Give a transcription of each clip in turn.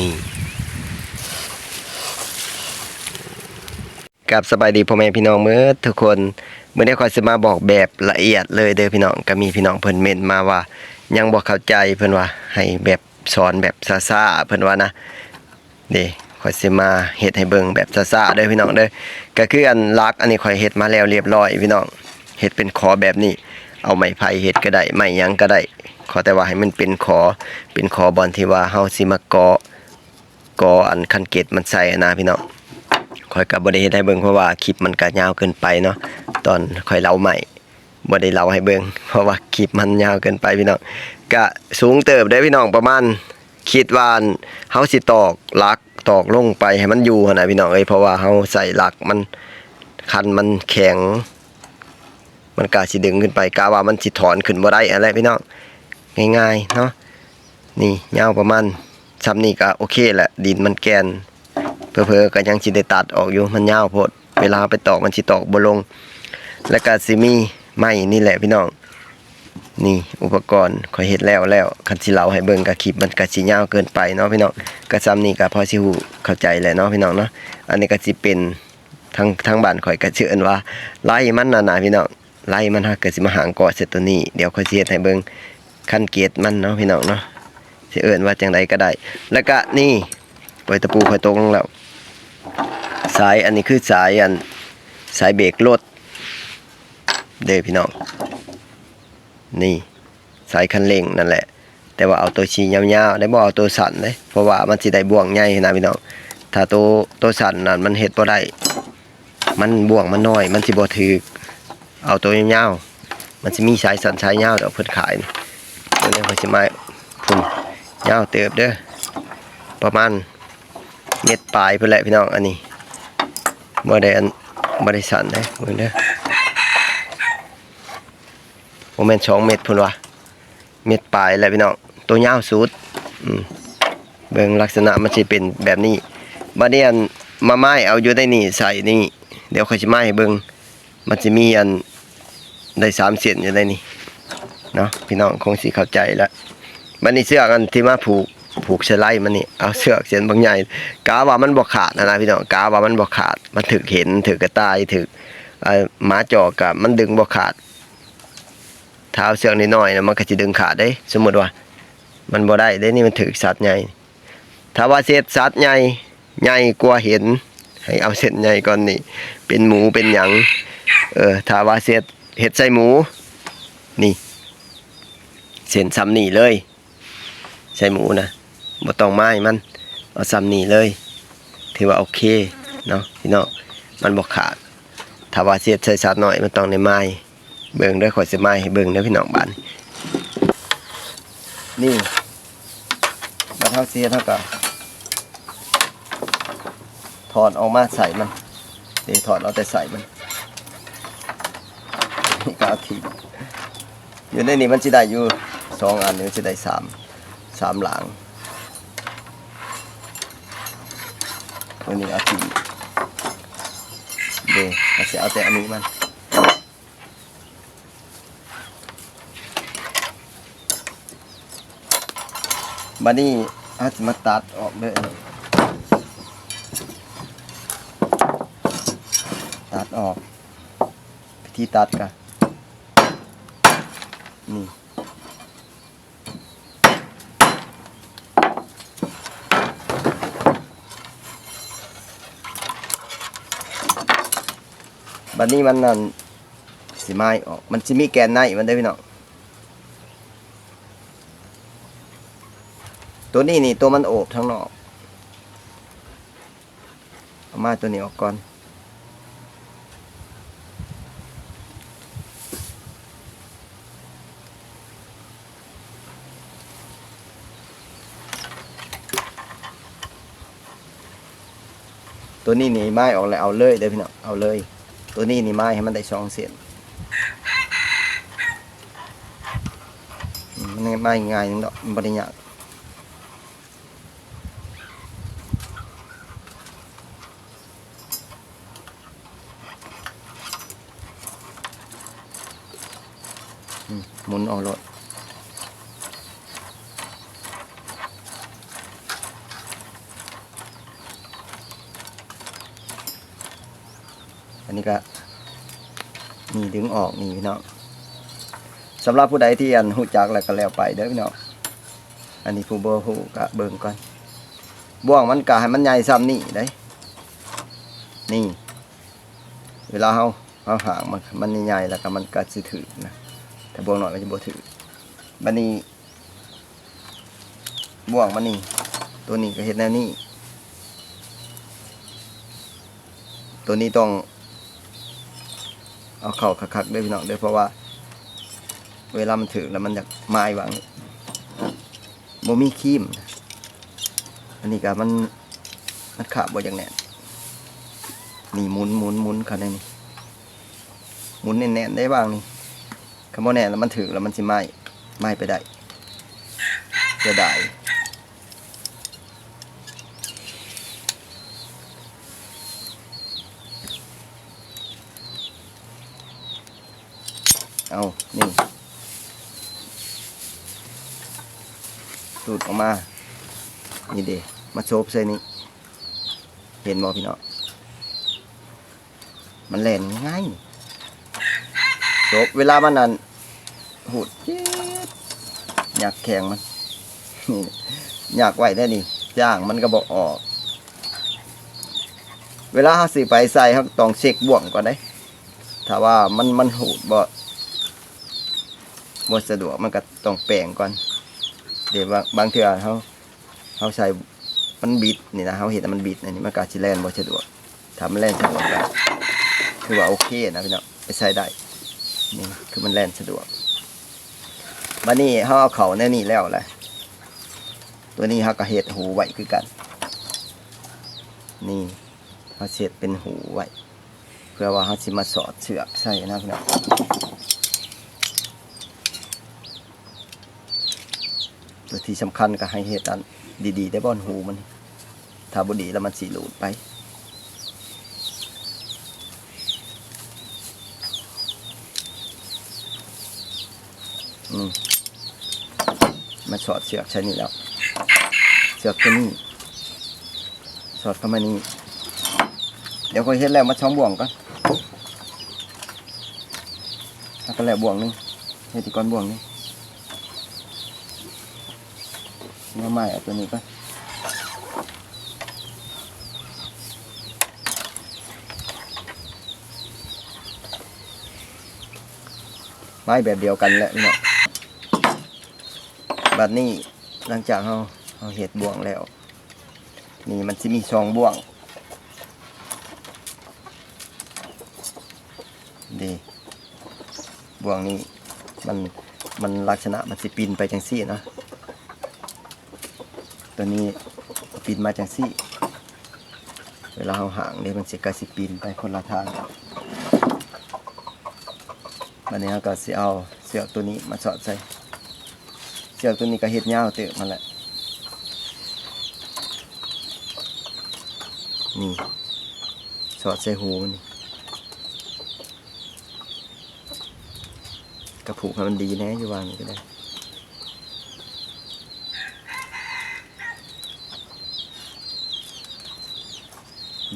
นี่กับสบายดีพ่อแม่พี่น้องเมื่อทุกคนเมื่อได้คอยจะมาบอกแบบละเอียดเลยเด้อพี่น้องก็มีพี่น้องเพิ่นเมนมาว่า ยังบ่เข้าใจเพิ่นว่า ให้แบบสอนแบบซาๆเพิ่นว่านะเด้คอยสิมาเฮ็ดให้เบิ่งแบบซาๆเด้อพี่น้องเด้อก็คืออันลักอันนี้คอยเฮ็ดมาแล้วเรียบร้อยพี่น้องเฮ็ดเป็นคอแบบนี้ เอาไม้ไผ่เฮ็ดก็ได้ไม้หยังก็ได้ขอแต่ว่าให้มันเป็นขอเป็นขอบอลที่ว่าเฮาสิมาเกาะ กออันคันเกตมันใส่นะพี่น้องคอยกับบ่ได้เฮ็ดให้เบิ่งเพราะว่าคลิปมันก็ยาวเกินไปเนาะตอนคอยเล่าใหม่บ่ได้เล่าให้เบิ่งเพราะว่าคลิปมันยาวเกินไปพี่น้องก็สูงเติบได้พี่น้องประมาณคิดว่าเฮาสิตอกลักตอกลงไปให้มันอยู่หั่นน่ะพี่น้องเอ้ยเพราะว่าเฮาใส่ลักมันคันมันแข็ง มันกาสิดึงขึ้นไปกาว่ามันสิถอนขึ้นบ่ได้อะไรพี่น้องง่ายๆเนาะนี่ยาวประมาณ ซ้ำนี่ก็โอเคแหละดินมันแกนเพอๆก็ยังสิได้ตัดออกอยู่มันยาวโพดเวลาไปตอกมันสิตอกบ่ลง แล้วก็สิมีไม้นี่แหละพี่น้องนี่ อุปกรณ์ขอยเฮ็ดแล้วแล้วคันสิเล่าให้เบิ่งก็คลิปมันก็สิยาวเกินไปเนาะพี่น้องก็ซ้ำนี่ก็พอสิฮู้เข้าใจแหละเนาะพี่น้องเนาะอันนี้ก็สิเป็นทางทางบ้านข่อยก็ชื่อเอิ้นว่าไล่มันน่ะนะพี่น้องไล่มันฮะเกิดสิมาหางเกาะเสร็จตัวนี้เดี๋ยวค่อยสิเฮ็ดให้เบิ่งขั้นเกตมันเนาะพี่น้องเนาะ สิเอิ้นว่าจังไดก็ได้ แล้วก็นี่ปล่อยตะปูค่อยตกลงแล้วสายอันนี้คือสายอันสายเบรกรถเด้อพี่น้องนี่สายคันเร่งนั่นแหละ แต่ว่าเอาตัวชี้ยาวๆได้บ่เอาตัวสั้นเลยเพราะว่ามันสิได้บ่วงใหญ่นะพี่น้องถ้าตัวตัวสั้นนั่นมันเฮ็ดบ่ได้มันบ่วงมันน้อย มันสิบ่ถือเอาตัวยาวๆมันจะมีสายสันสายยาวเดี๋ยวเพิ่นขายนี่เดี๋ยวนี้เขาสิมาพุ่น ยาวเติบเด้อประมาณเม็ดปลายเพิ่นแหละพี่น้องอันนี้บ่ได้อันบ่ได้สั่นเด้อเบิ่งเด้อบ่แม่น2เม็ดพุ่นว่ะเม็ดปลายแหละพี่น้องตัวยาวสุดเบิ่งลักษณะมันสิเป็นแบบนี้บัดนี้อันมาไม้เอาอยู่ได้นี่ใส่นี่เดี๋ยวเขาสิมาให้เบิ่งมันจะมีอันได้สามเส้นอยู่ในนี่เนาะพี่น้องคงสิเข้าใจแล้ว มันนี่เสือกอันที่มาผูกผูกสไลด์มันนี่เอาเสือกเส้นบางใหญ่กาว่ามันบ่ขาดนะนะพี่น้องกาว่ามันบ่ขาด มันถึกเห็นถึกกระต่ายถึกเอ่อหมาจอกกับมันดึงบ่ขาดเท้าเสือกนิดหน่อยนะมันก็สิดึงขาดได้ สมมติว่า มันบ่ได้ได้นี่มันถึกสัตว์ใหญ่ถ้าว่าเศษสัตว์ใหญ่ใหญ่กว่าเห็น ให้เอาเส้นใหญ่ก่อนนี่เป็นหมูเป็นหยังเออถ้าว่าเสร็จเห็ดใส่หมูนี่เส้นซ้ำนี่เลย ใส่หมูนะบ่ต้องไม้มันเอาซ้ำนี่เลยถือว่าโอเคเนาะพี่น้องมันบ่ขาดถ้าว่าเสียดใส่สัตว์หน่อยมันต้องในไม้เบิ่งด้อขอยสิไม้ให้เบิ่งเด้อพี่น้องบ้านนี่บัดเฮาเสียเท่ากับถอดออกมาใส่มันเดี๋ยวถอดเอาแต่ใส่มันนี่ก็เอาทิ้งอยู่ในนี้มันสิได้อยู่สองอันนี้มันสิได้สาม สามหลังตัวนี้เอาทิ้งเดี๋ยวเราจะเอาแต่อันนี้มันบัดนี้อาจจะมาตัดออกเลยตัดออกวิธีตัดกัน บัดนี้มันนั่นสิไม้ออกมันสิมีแกนในมันได้พี่น้องตัวนี้นี่ตัวมันโอบทั้งนอกเอามาตัวนี้ออกก่อน ตัวนี้นี่ไม้ออกแล้วเอาเลยเด้อพี่น้องเอาเลย ตัวนี้นี่ไม้ให้มันได้สองเส้นมันไม้ง่ายนึงดอกมันบริยากอืมหมุนเออกรถ นนี้ก็นี่ดึงออกนี่พี่น้องสำหรับผู้ใดที่อันหูจักแล้วก็แล้วไปเด้อพี่น้องอันนี้ผู้บ่ฮู้ก็เบิ่งก่อนบ่วงมันก็ให้มันใหญ่ซ้ำนี่ได้นี่ เวลาเฮาเฮาหางมันมันใหญ่แล้วก็มันก็สิถือนะแต่บ่วงหน้อยมันจะบ่ถือบัดนี้บ่วงมันนี่ตัวนี้ก็เฮ็ดแนวนี้ตัวนี้ต้อง เอาเข่าคักๆด้วยพี่น้องด้วยเพราะว่า เวลามันถือแล้วมันอยากไม้วางโมมีคีม อันนี้ก็มันมันขาบบ่อย่างแน่นนี่หมุนหมุนหมุนเขาได้นี่หมุนแน่นได้บ้างนี่คำว่าแน่นแล้วมันถือแล้วมันสิไหม้ไหม้ไปได้จะได้ เอานี่สูดออกมา นี่เดมาโชบใส่นี่เห็นบ่พี่เน้องมันแล่นง่ายโชบเวลามันนั่นหูดจี๊ดอยากแข็งมัน อยากไหวได้นี่ย่างมันก็บอกออก เวลาเขาสิไปใส่เขาต้องเช็คบ่วงก่อนได้ ถ้าว่ามันมันหูดบ่ บสะดวกมันก็ต้องแปลงก่อน เดี๋ยวบางเทื่อเขาเขาใส่มันบิดนี่นะเขาเห็นมันบิดอันนี้มันก็สิแลนบสะดวกถ้ามันแล่นสะดวกก็คือว่าโอเคนะพี่น้องไปใส่ได้นี่คือมันแล่นสะดวกบัดนี้เขาเอาเขาแน่นี่แล้วแหละตัวนี้เขาก็เฮ็ดหูไว้คือกัน นี่เขาเสียดเป็นหูไว้เพื่อว่าเขาสิมาสอดเชือกใส่นะพี่น้อง ตัวที่สำคัญก็ให้เหตุอันดีๆ ได้บอนหูมัน ถ้าบดีแล้วมันสิหลุดไปอืมาสอดเชือกใช้นี่แล้วเชือกตัวนี้สอดเข้ามานี่ เดี๋ยวค่อยเฮ็ดแล้วมาช่องบ่วงก่อนแล้วก็แล้วบ่วงหนึงเฮ็ดอีกก้อนบ่วงนึง มาใหม่เอาตัวนี้ก่อนไม้แบบเดียวกันแหละพี่น้องบัดนี้หลังจากเราเราเฮ็ดบ่วงแล้ว นี่มันสิมีช่องบ่วงดีบ่วงนี้มันมันลักษณะมันสิปีนไปจังซี่นะ ตัวนี้ปีนมาจังซี่ เวลาเราห่างเนี่มันสิกระสิปีนไปคนละทางวันนี้เราก็สิเอาเสือกตัวนี้มาสอดใส่เสือกตัวนี้ก็เฮ็ดยาวเตะมันแหละนี่สอดใส่หูนี่กระผูกให้มันดีแน่อยู่วางนี้ก็ได้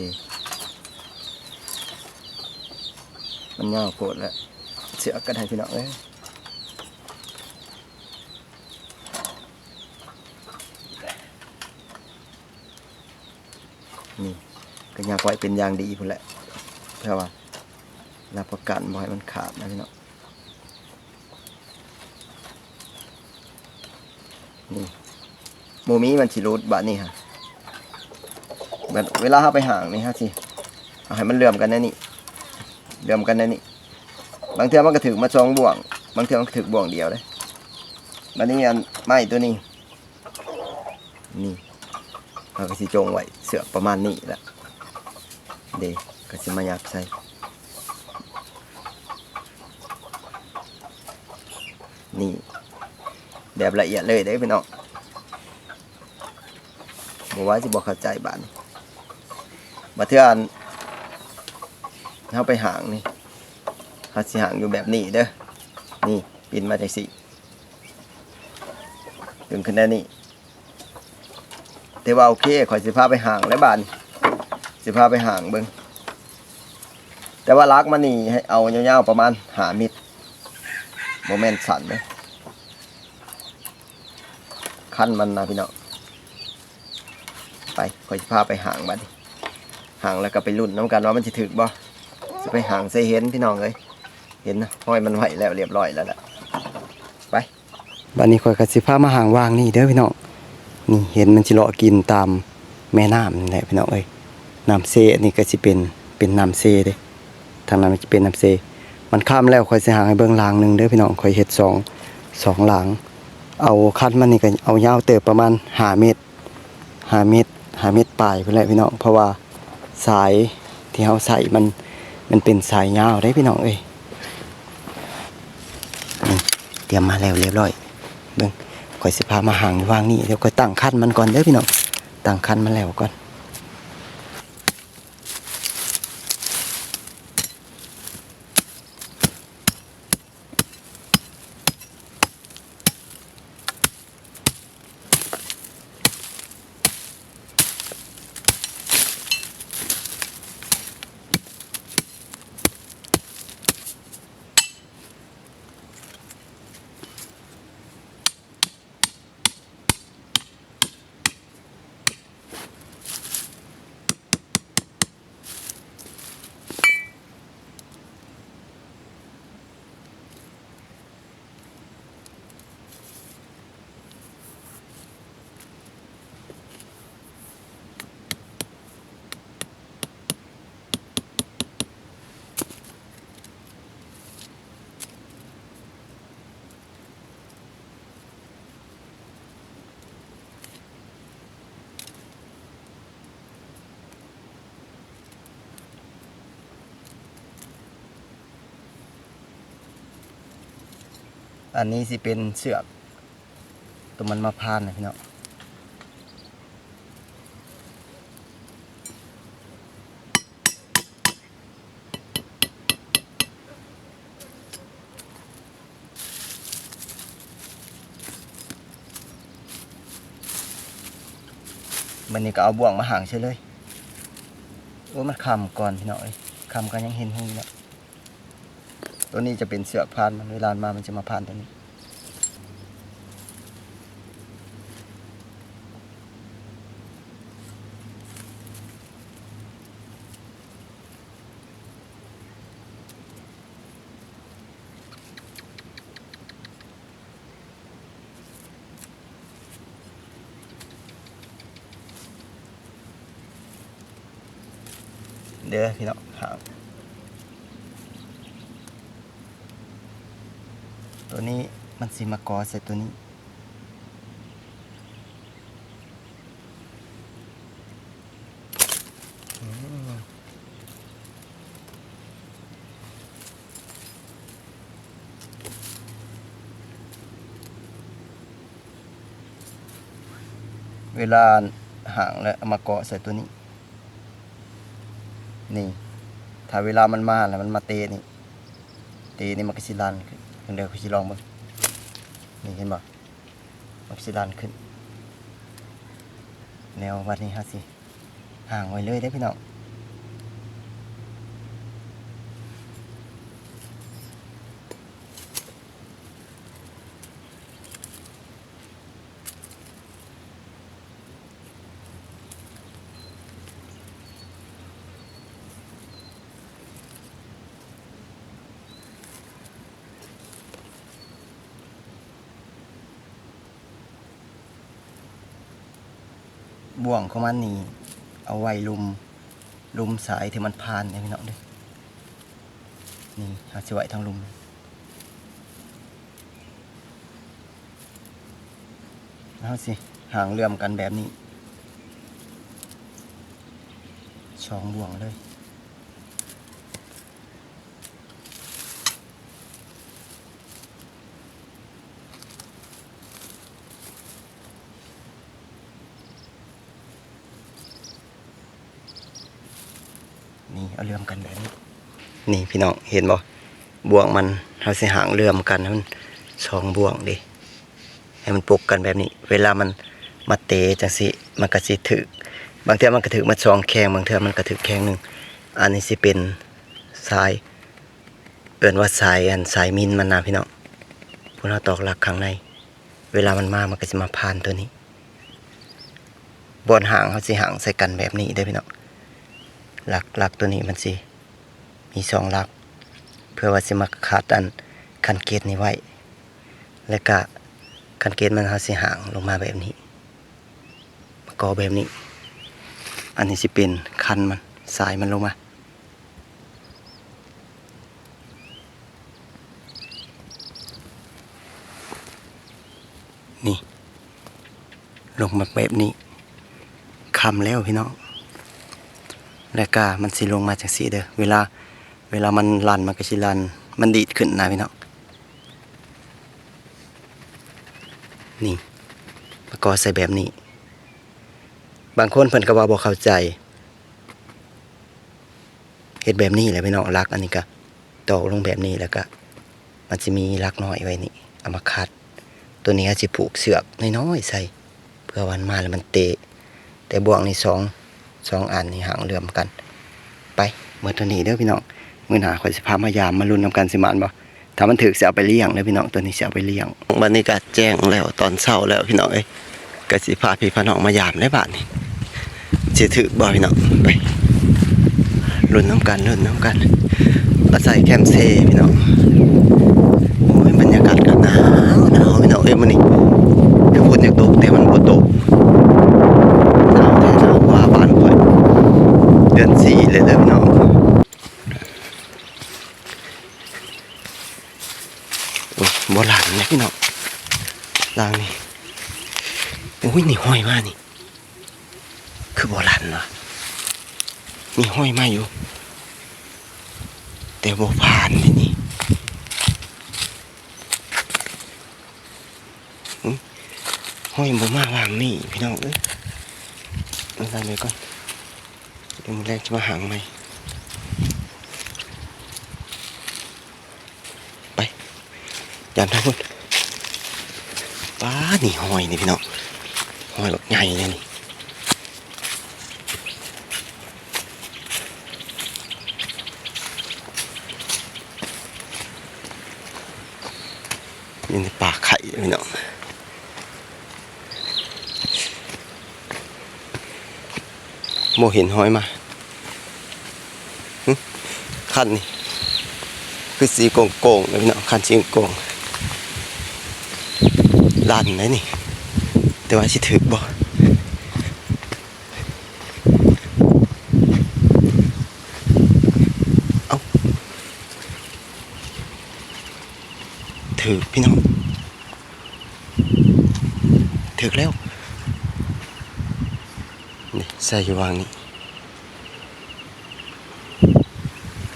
ดี มันยาวโคตรแล้ว เสือกก็ได้พี่น้องเอ้ยนี่ก็อยากไว้เป็นอย่างดีพุ่นแหละเพื่อว่ารับประกันบ่ให้มันขาดนะพี่น้องนี่โมมีมันสิรูดบาดนี่ฮะ แบบเวลาเขาไปห่างนี่ฮะสิเอาให้มันเลื่อมกันแน่นี่เลื่อมกันแน่นี่บางเทื่อมันก็ถึงมาสองบ่วง บางเทื่อมันถึงบ่วงเดียวเลยบัดนี้อันไม้ตัวนี้ นี่เราก็สิจงไว้เสือประมาณนี้แหละเดก็สิมายักใส่นี่แบบละเอียดเลยเด้พี่น้องบอกว่าสิบอกเข้าใจบ้าน มาเทื่อนเข้าไปหางนี่เขาสิหางอยู่แบบนี้เด้อนี่ปินมาจากสิดึงขึ้นได้นี่แต่ว่าโอเคขอยสิพาไปห่างแล้วบานสิพาไปห่างเบิ้งแต่ว่าลักมันนี่ให้เอายาวๆประมาณหามิตรโมเมนต์สั่นเลยขั้นมันนะพี่น้องไปคอยสิพาไปห่างมันห่างแล้วก็ไปรุ่นน้ำกันว่ามันจะถึกบ่จะไปห่างใส่เห็นพี่น้องเลยเห็นนะห้อยมันไหวแล้วเรียบร้อยแล้วแหละไปบันนี้คอยกสิพามาห่างวางนี่เด้อพี่น้องนี่เห็นมันจิเลาะกินตามแม่น้ำนี่แหละพี่น้องเอ้ยน้ำเซนี่ก็สิเป็นเป็นน้ำเซเด้ทางนั้นมันจะเป็นน้ำเซ มันข้ามแล้วคอยสิหางให้เบื้องลางหนึ่งเด้อพี่น้องคอยเฮ็ดสองสองหลัง เอาคัดมันนี่ก็เอายาวเติบประมาณห้าเมตรห้าเมตรห้าเมตรปลายเพื่อนแหละพี่น้องเพราะว่า สายที่เขาใส่มันมันเป็นสายยาวได้พี่น้องเอ้ยเตรียมมาแล้วเรียบร้อยเบิ่งคอยสิพามาหางวางนี่เดี๋ยวคอยตั้งคันมันก่อนเด้อพี่น้องตั้งคันมันแล้วก่อน อันนี้สิเป็นเสือกตัวมันมาพานนะพี่น้องมันนี่ก็เอาบ่วงมาห่างใช่เลย โอ้มันคำก่อนพี่น้องเอ้ยคำก็ยังเห็นหูแล้ ตัวนี้จะเป็นเสือกพานมันเวลามามันจะมาพานตัวนี้ เด้อพี่น้องหางตัว นี้มันสิมากอใส่ตัวนี้ เวลาห่างแล้วเอามาเกาะใส่ตัวนี้ นี่ ถ้าเวลามันมาแล้วมันมาเตะนี่ เตะนี่มันก็สิลันขึ้น เดี๋ยวคุณสิลองบ้างนี่เห็นบ่มันก็สิลานขึ้น แนววัดนี้ฮะสิห่างไว้เลยได้พี่น้อง บ่วงของมันนี่เอาไว้ลุมลุมสายที่มันพานเนี่ยพี่น้องด้วยนี่เอาสิไว้ทางลุมเอาสิห่างเลื่อมกันแบบนี้ช่องบ่วงเลย นี่ เอาเลื่อมกันแบบนี้นี่พี่น้องเห็นบ่บ่วงมันเราสิหางเลื่อมกันมันสองบ่วงดิให้มันปลุกกันแบบนี้ เวลามันมาเตะจังสิมันก็สิถึกบางเทื่อมันก็ถึกมาสองแข้งบางเทื่อมันก็ถึกแข้งหนึ่งอันนี้สิเป็นสายเอิ้นว่าสายอันสายมินมันนะพี่น้องพวกเราตอกหลักข้างในเวลามันมามันก็จะมาผ่านตัวนี้บนหางเขาสิหางใส่กันแบบนี้ได้พี่น้อง หลักหลักตัวนี้มันสิ มีสองหลัก เพื่อว่าสิมาขาดอันคันเกตนี้ไว้ แล้วก็คันเกตมันเขาสิหางลงมาแบบนี้มากอแบบนี้ อันนี้สิเป็นคันมันสายมันลงมานี่ ลงมาแบบนี้คำแล้วพี่น้อง แล้วก็มันสิลงมาจากสีเด้อเวลาเวลามันลันมันก็สิลัน มันดีดขึ้นนะพี่น้องนี่ประกอบใส่แบบนี้ บางคนเพิ่นก็ว่าบ่เข้าใจเฮ็ดแบบนี้แหละพี่น้องรักอันนี้ก็ตอกลงแบบนี้แล้วก็ มันจะมีรักน้อยไว้นี่เอามาคัด ตัวนี้จะผูกเสือกน้อยๆใส่ เพื่อวันมาแล้วมันเตะ แต่บ่วงนี่สอง สองอันนี่ห่างเลื่อมกัน ไปเมื่อตัวนี้เด้อพี่น้องมื้อหน้าข่อยสิพามายามมาลุ้นนำกันสิมานบ่ถ้ามันถึกสิเอาไปเลี้ยงเด้อพี่น้องตัวนี้เสิเอาไปเลี้ยงบัดนี้ก็แจ้งแล้วตอนเช้าแล้วพี่น้องเอ้ยก็สิพาพี่พาน้องมายามได้บาดนี้สิถึกบ่พี่น้องไปลุ้นน้ำกันลุ้นน้ำกันอาศัยแคมเซพี่น้องโอ้ยบรรยากาศก็หนาวหนาวพี่น้องเอ้ยมันนี่เดี๋ยวฝนอยากตกแต่มันบ่ตกหนาวแท้หนาวกว่าบ้านข่อยเดือนสี่เลยเด้อพี่น้องโอ้ยบ่หลังนะ พี่น้องหลังนี่โอ้ยนี่ห้อยมานี่ คือโบ่หลันวะมีห้อยมาอยู่ แต่โบผ่านนี่นี่ห้อยโบมาวางนี่พี่น้องเอ้ยเอาใส่เลยก่อนเดี๋ยวมือแรกจะมาหางใหมไปยามทั้งหมด ป้านี่ห้อยนี่พี่น้องห้อยหลกใหญ่เลยนี่อยู่ในปาไข่พี่น้องโมเห็นห้อยมาหึคันนี่คือสีโกงโกงๆเลยพี่น้องคันสีโกง ลั่นเลยนี่ แต่ว่าสิถึกบ่เอาถึกพี่น้องถึกแล้ว นี่ใส่อยู่วางนี่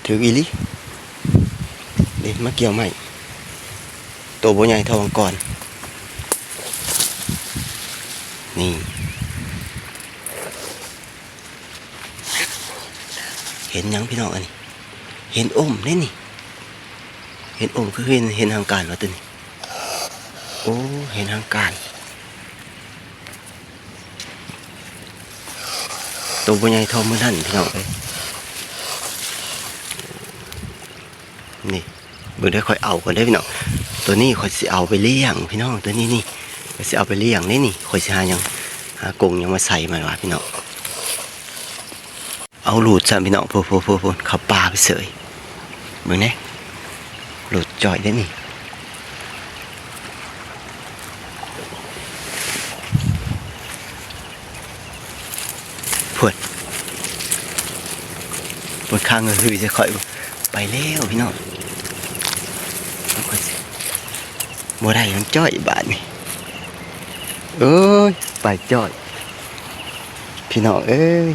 ถืออีหลิเด็มาเกี่ยวใหม่ตัวบัใหญ่เทาวังก่อน นี่ เห็นยังพี่น้องอันนี้ เห็นอมนี่นี่ เห็นอมคือเห็นเห็นทางการวะตัวนี้ โอ้เห็นทางการ ตัวปัญญาทอมือนั่นพี่น้องเอ้ยนี่เบิ่งได้ค่อยเอาก่อนได้พี่น้อง ตัวนี้ค่อยสิเอาไปเลี้ยงพี่น้องตัวนี้นี่ ค่อยสิเอาไปเลี้ยงนี่นี่ค่อยสิหายังหากงยังมาใส่มันวะพี่น้องเอาหลุดซะพี่น้องพูพูพูพูเข้าป่าไปเสยเบิ่งแน่หลุดจ่อยได้นี่พวดปวดข้างเงยคือจะค่อยไปแล้วพี่น้องเอาค่อยสิบ่ได้มันจ้อยบาดนี่ เอ้ยไปจ่อย พี่น้องเอ้ย